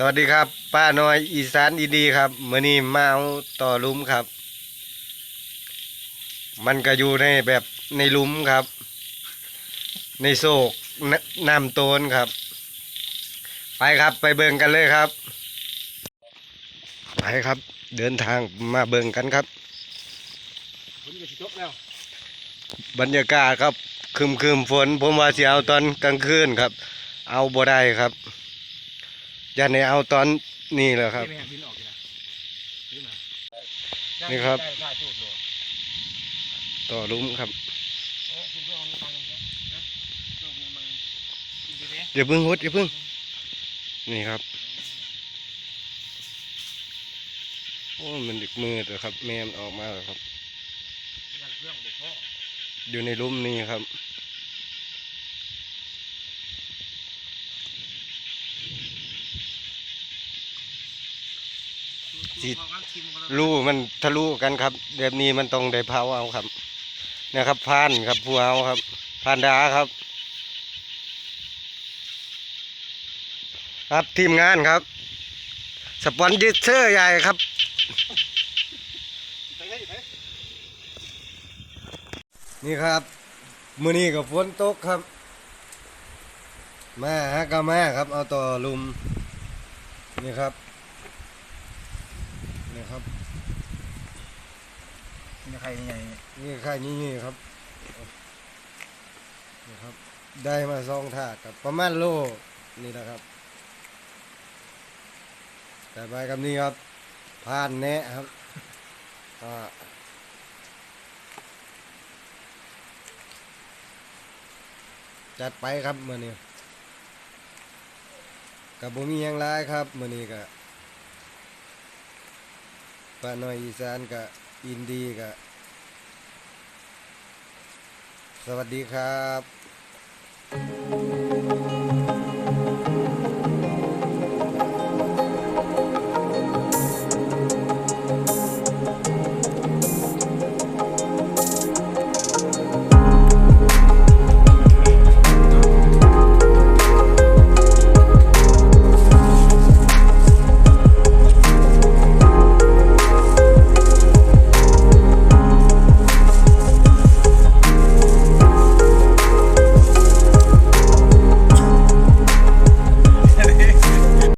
สวัสดีครับ ป้าน้อยอีสานอีดีครับมื่อนี้มาเอาต่อหลุมครับ มันก็อยู่ในแบบในหลุมครับ ในโศกนน้ำโตนครับ ไปครับไปเบิ่งกันเลยครับ ไปครับ เดินทางมาเบิ่งกันครับฝนก็สิตกแล้วบรรยากาศครับคืมคืมๆฝน ผมว่าสิเอาตอนกลางคืนครับ เอาบ่ได้ครับอ ย่าในเอาตอนนี้แหละครับ นี่แม่บินออกอยู่นะบินมานี่ครับได้ได้จูดเลยต่อหลุมครับเออกินเพื่อเอามันอย่างเงี้ยนะช่วงนี้มันกินไปเลยอย่าเพิ่งหดอย่าเพิ่ง นี่ครับ โอ้ มันดึกมืดเลยครับ แม่มันออกมาแล้วครับนั่นเครื่องเด็กพ่ออยู่ในหลุมนี้ครับ สิพองั้นชิมกันแล้วรูมันทะลุกันครับ แบบนี้มันต้องได้เผาเอาครับเนี่ยครับพานครับผู้เอาครับพานดาครับ ครับทีมงานครับ สปอนเซอร์ใหญ่ครับไปเลยไปนี่ครับมือนี้กับฝนตกครับมาฮะก็มาครับ เอาต่อลุมนี่ครับ นี่ครับมีใครยังไงนี่ค่ายนี้นี่ครับนี่ครับ ได้มาสองถาดครับประมาณโลนี่นะครับ แต่ไปกับนี่ครับผ่านแนะครับอ่าจัดไปครับมื่อนี้กับบ่มีหยังไรครับมื่อนี้ก็ ป้าน้อยอีสานกับอินดีกับสวัสดีครับ